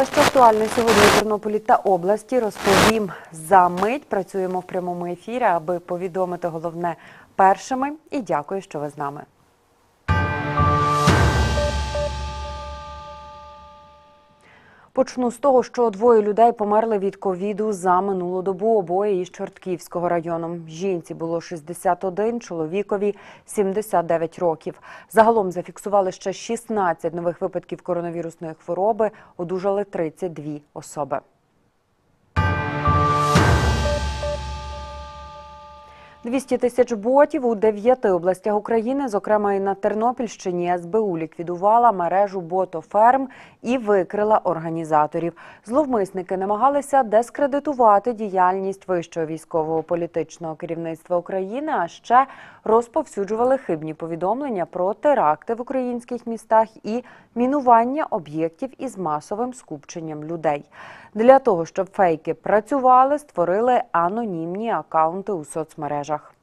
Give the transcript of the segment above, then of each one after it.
Про що актуальне сьогодні у Тернополі та області, розповім за мить. Працюємо в прямому ефірі, аби повідомити головне першими. І дякую, що ви з нами. Почну з того, що двоє людей померли від ковіду за минулу добу обоє із Чортківського району. Жінці було 61, чоловікові 79 років. Загалом зафіксували ще 16 нових випадків коронавірусної хвороби. Одужали 32 особи. 200 тисяч ботів у дев'яти областях України, зокрема і на Тернопільщині, СБУ ліквідувала мережу ботоферм і викрила організаторів. Зловмисники намагалися дескредитувати діяльність вищого військового політичного керівництва України, а ще розповсюджували хибні повідомлення про теракти в українських містах і мінування об'єктів із масовим скупченням людей. Для того, щоб фейки працювали, створили анонімні акаунти у соцмережах.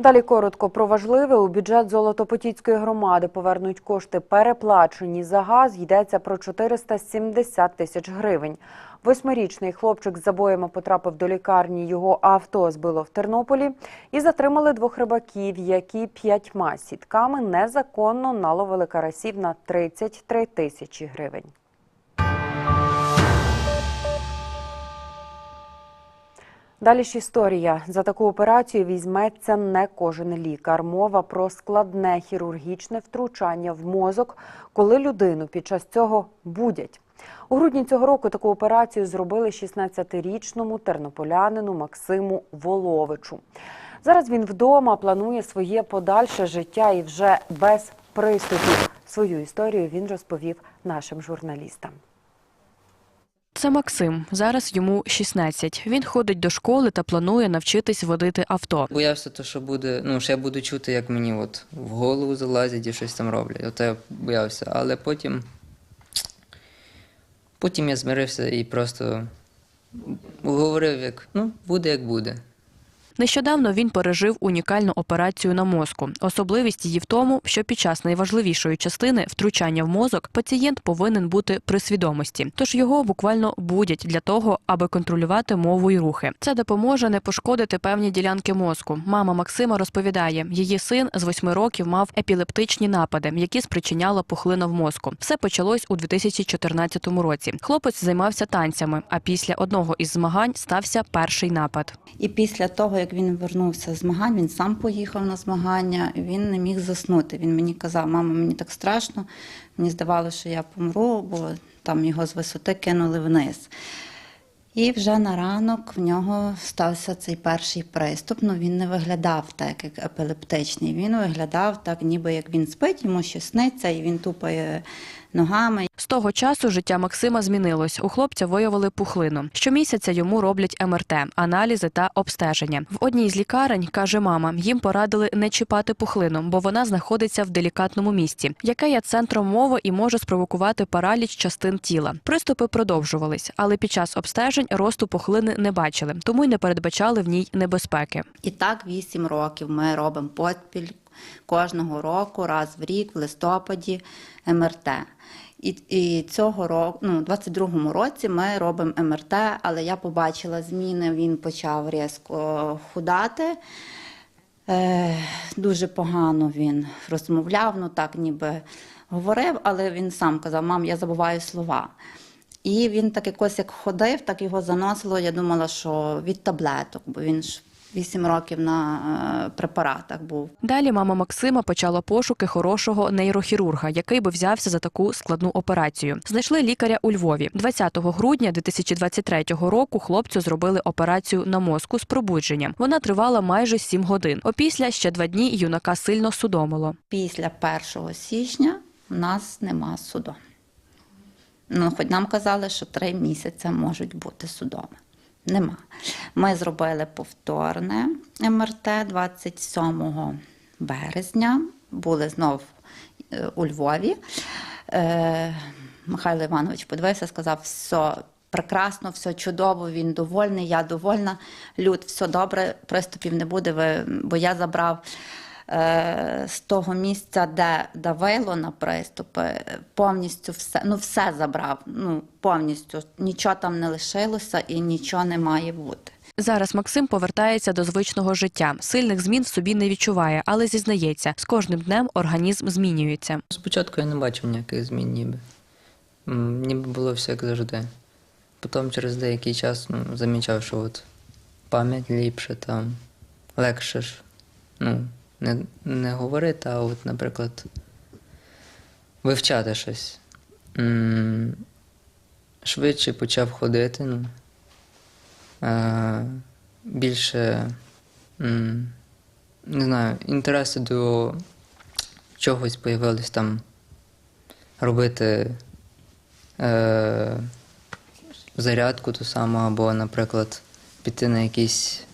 Далі коротко про важливе. У бюджет Золотопотіцької громади повернуть кошти переплачені за газ. Йдеться про 470 тисяч гривень. Восьмирічний хлопчик з забоями потрапив до лікарні. Його авто збило в Тернополі і затримали двох рибаків, які п'ятьма сітками незаконно наловили карасів на 33 тисячі гривень. Далі ж історія. За таку операцію візьметься не кожен лікар. Мова про складне хірургічне втручання в мозок, коли людину під час цього будять. У грудні цього року таку операцію зробили 16-річному тернополянину Максиму Воловичу. Зараз він вдома планує своє подальше життя і вже без приступів. Свою історію він розповів нашим журналістам. Це Максим. Зараз йому 16. Він ходить до школи та планує навчитись водити авто. Боявся, то, що буде, ну, що я буду чути, як мені от в голову залазять і щось там роблять. Ото я боявся. Але потім, потім я змирився і просто говорив, як ну, буде як буде. Нещодавно він пережив унікальну операцію на мозку. Особливість її в тому, що під час найважливішої частини втручання в мозок пацієнт повинен бути при свідомості, тож його буквально будять для того, аби контролювати мову і рухи. Це допоможе не пошкодити певні ділянки мозку. Мама Максима розповідає, її син з восьми років мав епілептичні напади, які спричиняла пухлина в мозку. Все почалось у 2014 році. Хлопець займався танцями, а після одного із змагань стався перший напад. І після того, як він вернувся з змагань, він сам поїхав на змагання, він не міг заснути. Він мені казав, мама, мені так страшно, мені здавалося, що я помру, бо там його з висоти кинули вниз. І вже на ранок в нього стався цей перший приступ. Ну він не виглядав так, як епілептичний. Він виглядав так, ніби як він спить, йому щось сниться, і він тупає ногами. З того часу життя Максима змінилось. У хлопця виявили пухлину. Щомісяця йому роблять МРТ, аналізи та обстеження. В одній з лікарень каже мама, їм порадили не чіпати пухлину, бо вона знаходиться в делікатному місці, яке є центром мови і може спровокувати параліч частин тіла. Приступи продовжувались, але під час обстежень росту пухлини не бачили, тому й не передбачали в ній небезпеки. І так вісім років ми робимо подпіль кожного року, раз в рік, в листопаді, МРТ. І, і цього року, ну, у 22-му році ми робимо МРТ, але я побачила зміни, він почав різко худати. Е, дуже погано він розмовляв, ну так ніби говорив, але він сам казав, мам, я забуваю слова. І він так якось як ходив, так його заносило. Я думала, що від таблеток, бо він ж 8 років на е, препаратах був. Далі мама Максима почала пошуки хорошого нейрохірурга, який би взявся за таку складну операцію. Знайшли лікаря у Львові. 20 грудня 2023 року хлопцю зробили операцію на мозку з пробудженням. Вона тривала майже 7 годин. Опісля ще два дні юнака сильно судомило. Після 1 січня у нас нема суду. Ну, хоч нам казали, що три місяці можуть бути судоми. Нема. Ми зробили повторне МРТ 27 березня. Були знов е, у Львові. Е, Михайло Іванович подивився, сказав, все прекрасно, все чудово, він довольний, я довольна. Люд, все добре, приступів не буде, бо я забрав з того місця, де давило на приступи, повністю все, ну, все забрав. Ну, повністю нічого там не лишилося і нічого не має бути. Зараз Максим повертається до звичного життя. Сильних змін в собі не відчуває, але зізнається, з кожним днем організм змінюється. Спочатку я не бачив ніяких змін, ніби. Ніби було все як завжди. Потім через деякий час ну, замічав, що от пам'ять ліпше, там, легше ж. Ну, не, не говорити, а от, наприклад, вивчати щось. Швидше почав ходити, ну. Більше, не знаю, інтереси до чогось появились там робити е, зарядку ту саму, або, наприклад, піти на якийсь, е,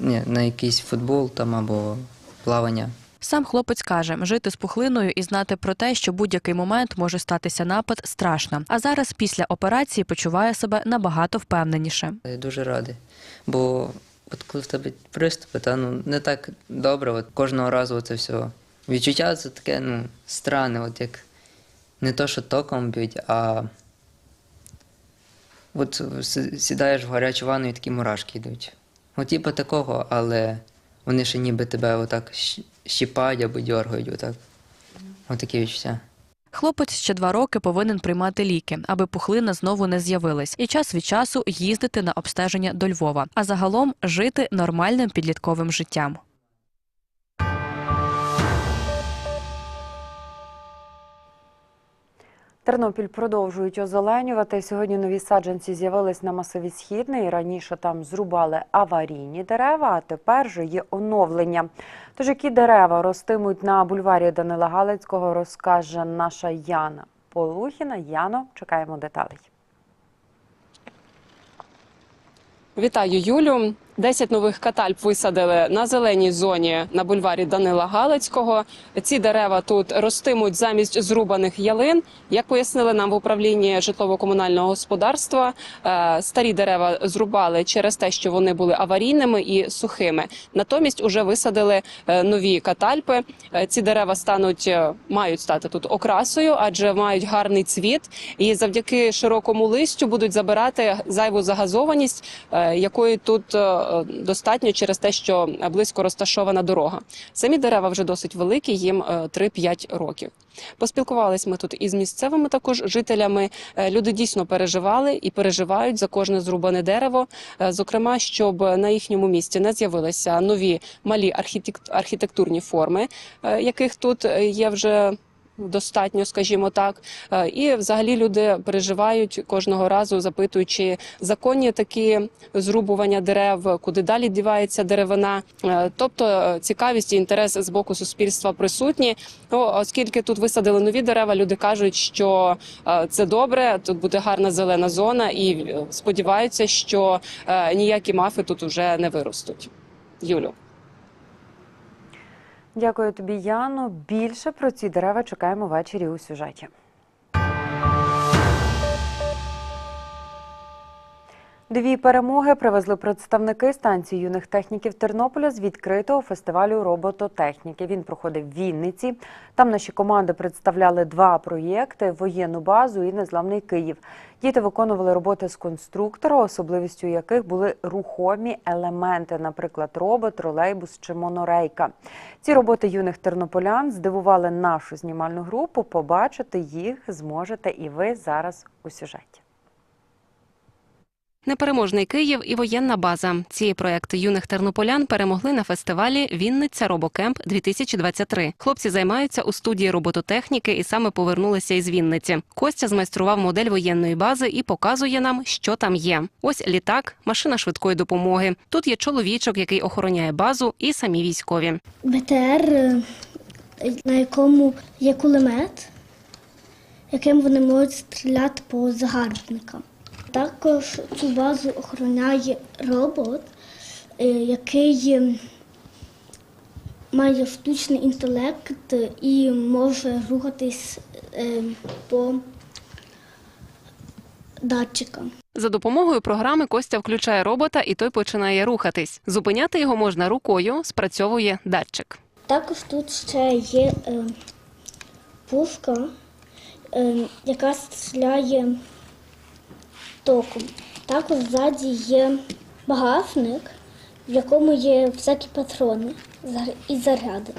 ні, на якийсь футбол там або плавання. Сам хлопець каже, жити з пухлиною і знати про те, що будь-який момент може статися напад, страшно. А зараз після операції почуває себе набагато впевненіше. Я дуже радий. Бо от коли в тебе приступи, та ну не так добре, от кожного разу це все. Відчуття це таке, ну, странне, от як не то, що током б'ють, а от сідаєш в гарячу ванну і такі мурашки йдуть. От типу такого, але вони ще ніби тебе отак щіпають або дергають, отак. Отакі відчуття. Хлопець ще два роки повинен приймати ліки, аби пухлина знову не з'явилась, і час від часу їздити на обстеження до Львова, а загалом жити нормальним підлітковим життям. Тернопіль продовжують озеленювати. Сьогодні нові саджанці з'явились на масиві Східний. Раніше там зрубали аварійні дерева, а тепер же є оновлення. Тож які дерева ростимуть на бульварі Данила Галицького, розкаже наша Яна Полухіна. Яно, чекаємо деталей. Вітаю, Юлю. 10 нових катальп висадили на зеленій зоні на бульварі Данила Галицького. Ці дерева тут ростимуть замість зрубаних ялин. Як пояснили нам в управлінні житлово-комунального господарства, е, старі дерева зрубали через те, що вони були аварійними і сухими. Натомість уже висадили е, нові катальпи. Е, Ці дерева стануть мають стати тут окрасою, адже мають гарний цвіт, і завдяки широкому листю будуть забирати зайву загазованість, якої тут достатньо через те, що близько розташована дорога. Самі дерева вже досить великі, їм е, 3-5 років. Поспілкувались ми тут із місцевими також жителями. Е, Люди дійсно переживали і переживають за кожне зрубане дерево. Е, Зокрема, щоб на їхньому місці не з'явилися нові малі архітект- архітектурні форми, е, яких тут е, є вже. Достатньо, скажімо так, Е, і взагалі люди переживають кожного разу, запитуючи законні такі зрубування дерев, куди далі дівається деревина. Е, Тобто е, цікавість і інтерес з боку суспільства присутні. Ну, оскільки тут висадили нові дерева, люди кажуть, що це добре, тут буде гарна зелена зона, і сподіваються, що ніякі мафи тут вже не виростуть. Юлю. Дякую тобі, Яно. Більше про ці дерева чекаємо ввечері у сюжеті. Дві перемоги привезли представники станції юних техніків Тернополя з відкритого фестивалю робототехніки. Він проходив в Вінниці. Там наші команди представляли два проєкти: воєнну базу і незламний Київ. Діти виконували роботи з конструктора, особливістю яких були рухомі елементи, наприклад, робот, тролейбус чи монорейка. Ці роботи юних тернополян здивували нашу знімальну групу. Побачити їх зможете і ви зараз у сюжеті. Непереможний Київ і воєнна база. Ці проекти юних тернополян перемогли на фестивалі Вінниця Робокемп 2023 Хлопці займаються у студії робототехніки і саме повернулися із Вінниці. Костя змайстрував модель воєнної бази і показує нам, що там є. Ось літак, машина швидкої допомоги. Тут є чоловічок, який охороняє базу, і самі військові. БТР, е, на якому є кулемет, яким вони можуть стріляти по загарбникам. Також цю базу охороняє робот, е, який е, має штучний інтелект і може рухатись е, по датчика. За допомогою програми Костя включає робота, і той починає рухатись. Зупиняти його можна рукою, спрацьовує датчик. Також тут ще є пушка, яка стріляє током. Також ззаді є багажник, в якому є всякі патрони і заряди.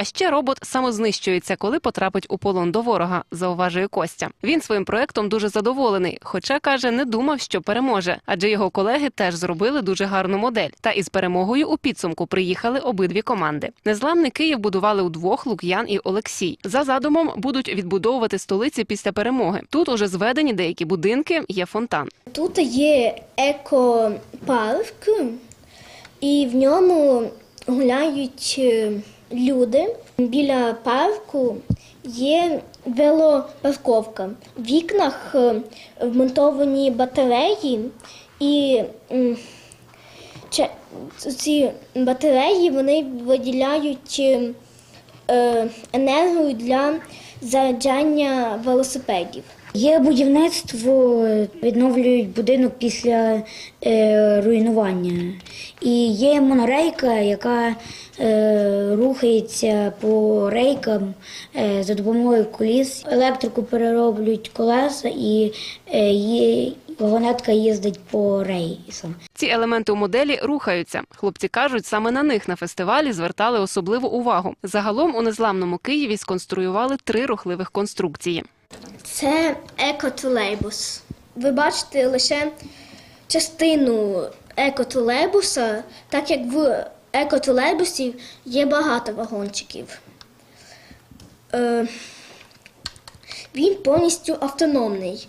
А ще робот самознищується, коли потрапить у полон до ворога, зауважує Костя. Він своїм проектом дуже задоволений, хоча каже, не думав, що переможе, адже його колеги теж зробили дуже гарну модель. Та із перемогою у підсумку приїхали обидві команди. Незламний Київ будували удвох Лук'ян і Олексій. За задумом будуть відбудовувати столиці після перемоги. Тут уже зведені деякі будинки, є фонтан. Тут є екопарк, і в ньому гуляють е, люди. Біля парку є велопарковка. В вікнах е, вмонтовані батареї, і ці батареї вони виділяють е, е, енергію для заряджання велосипедів. Є будівництво, відновлюють будинок після е, руйнування. І є монорейка, яка е, рухається по рейкам е, за допомогою коліс. Електрику перероблюють колеса і е, вагонетка їздить по рейсам. Ці елементи у моделі рухаються. Хлопці кажуть, саме на них на фестивалі звертали особливу увагу. Загалом у незламному Києві сконструювали три рухливих конструкції. Це екотролейбус. Ви бачите лише частину екотролейбуса, так як в екотролейбусі є багато вагончиків. Е, він повністю автономний.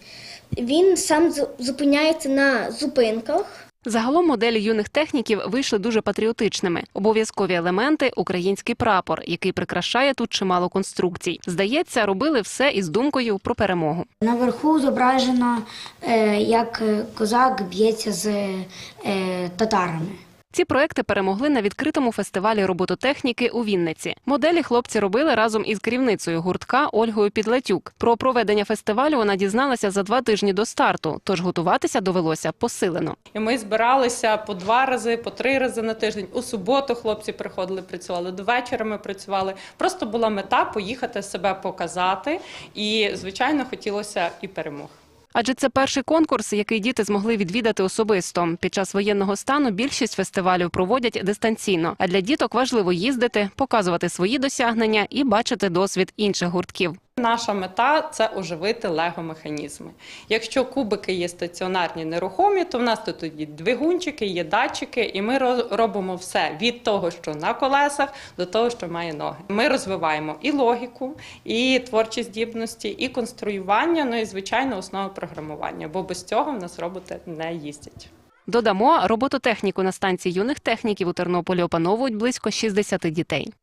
Він сам зу- зупиняється на зупинках. Загалом моделі юних техніків вийшли дуже патріотичними. Обов'язкові елементи український прапор, який прикрашає тут чимало конструкцій. Здається, робили все із думкою про перемогу. Наверху зображено, е, як е, козак б'ється з е, татарами. Ці проекти перемогли на відкритому фестивалі робототехніки у Вінниці. Моделі хлопці робили разом із керівницею гуртка Ольгою Підлатюк. Про проведення фестивалю вона дізналася за два тижні до старту, тож готуватися довелося посилено. І ми збиралися по два рази, по три рази на тиждень. У суботу хлопці приходили, працювали до вечора. Ми працювали. Просто була мета поїхати себе показати. І, звичайно, хотілося і перемог. Адже це перший конкурс, який діти змогли відвідати особисто. Під час воєнного стану більшість фестивалів проводять дистанційно. А для діток важливо їздити, показувати свої досягнення і бачити досвід інших гуртків. Наша мета це оживити лего-механізми. Якщо кубики є стаціонарні нерухомі, то в нас тут тоді двигунчики, є датчики, і ми робимо все від того, що на колесах, до того, що має ноги. Ми розвиваємо і логіку, і творчі здібності, і конструювання, ну і звичайно основи програмування, бо без цього в нас роботи не їздять. Додамо, робототехніку на станції юних техніків у Тернополі опановують близько 60 дітей.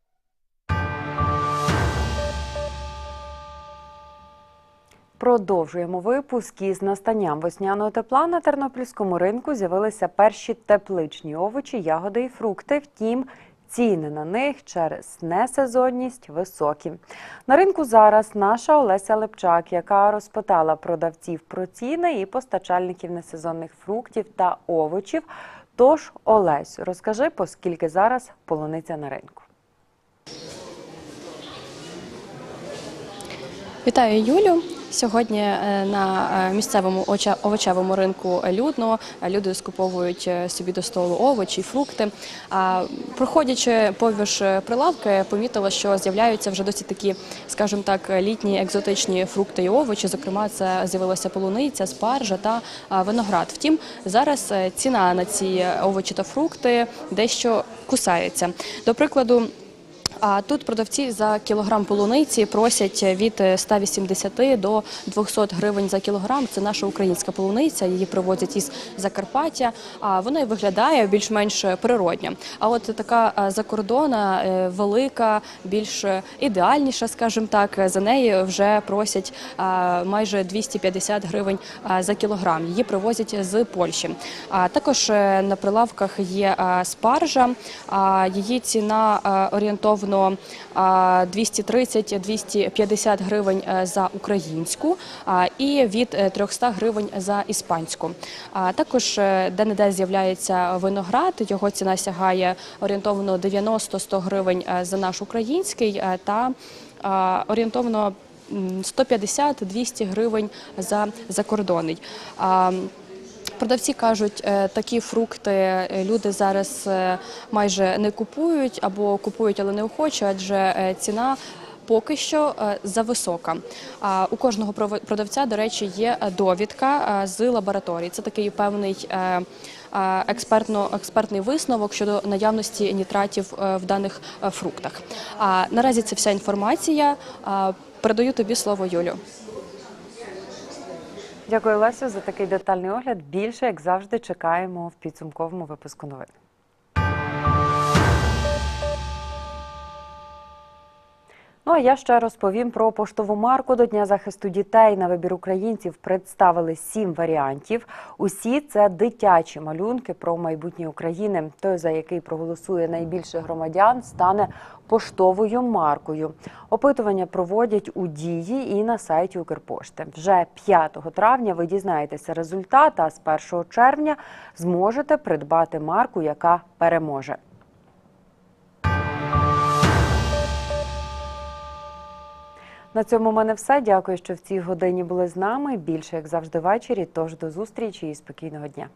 Продовжуємо випуск із настанням весняного тепла на тернопільському ринку з'явилися перші тепличні овочі, ягоди і фрукти. Втім, ціни на них через несезонність високі. На ринку зараз наша Олеся Лепчак, яка розпитала продавців про ціни і постачальників несезонних фруктів та овочів. Тож, Олесь, розкажи, по скільки зараз полуниця на ринку. Вітаю Юлю. Сьогодні е, на е, місцевому овочевому ринку людно. Люди скуповують е, собі до столу овочі, фрукти. А проходячи повіж прилавки, помітила, що з'являються вже досить такі, скажімо так, літні екзотичні фрукти і овочі. Зокрема, це з'явилася полуниця, спаржа та виноград. Втім, зараз ціна на ці овочі та фрукти дещо кусається. До прикладу. А тут продавці за кілограм полуниці просять від 180 до 200 гривень за кілограм. Це наша українська полуниця. Її привозять із Закарпаття. А вона виглядає більш-менш природня. А от така а, закордона е, велика, більш ідеальніша, скажімо так. За неї вже просять майже 250 гривень за кілограм. Її привозять з Польщі. А також е, на прилавках є спаржа. Її ціна орієнтовно а, 230-250 гривень е, за українську і від е, 300 гривень за іспанську. Також е, де-не-де з'являється виноград. Його ціна сягає орієнтовно 90-100 гривень е, за наш український е, та орієнтовно м, 150-200 гривень за закордонний. Продавці кажуть, е, такі фрукти е, люди зараз е, майже не купують або купують, але неохоче, адже е, ціна. Поки що зависока. А у кожного продавця, до речі, є довідка з лабораторії. Це такий певний експертно, експертний висновок щодо наявності нітратів в даних фруктах. А наразі це вся інформація. Передаю тобі слово Юлю. Дякую, Лесю, за такий детальний огляд. Більше, як завжди, чекаємо в підсумковому випуску новин. Ну а я ще розповім про поштову марку до Дня захисту дітей. На вибір українців представили сім варіантів. Усі це дитячі малюнки про майбутнє України. Той, за який проголосує найбільше громадян, стане поштовою маркою. Опитування проводять у дії і на сайті Укрпошти. Вже 5 травня ви дізнаєтеся результат, а з 1 червня зможете придбати марку, яка переможе. На цьому в мене все. Дякую, що в цій годині були з нами. Більше як завжди ввечері. Тож до зустрічі і спокійного дня.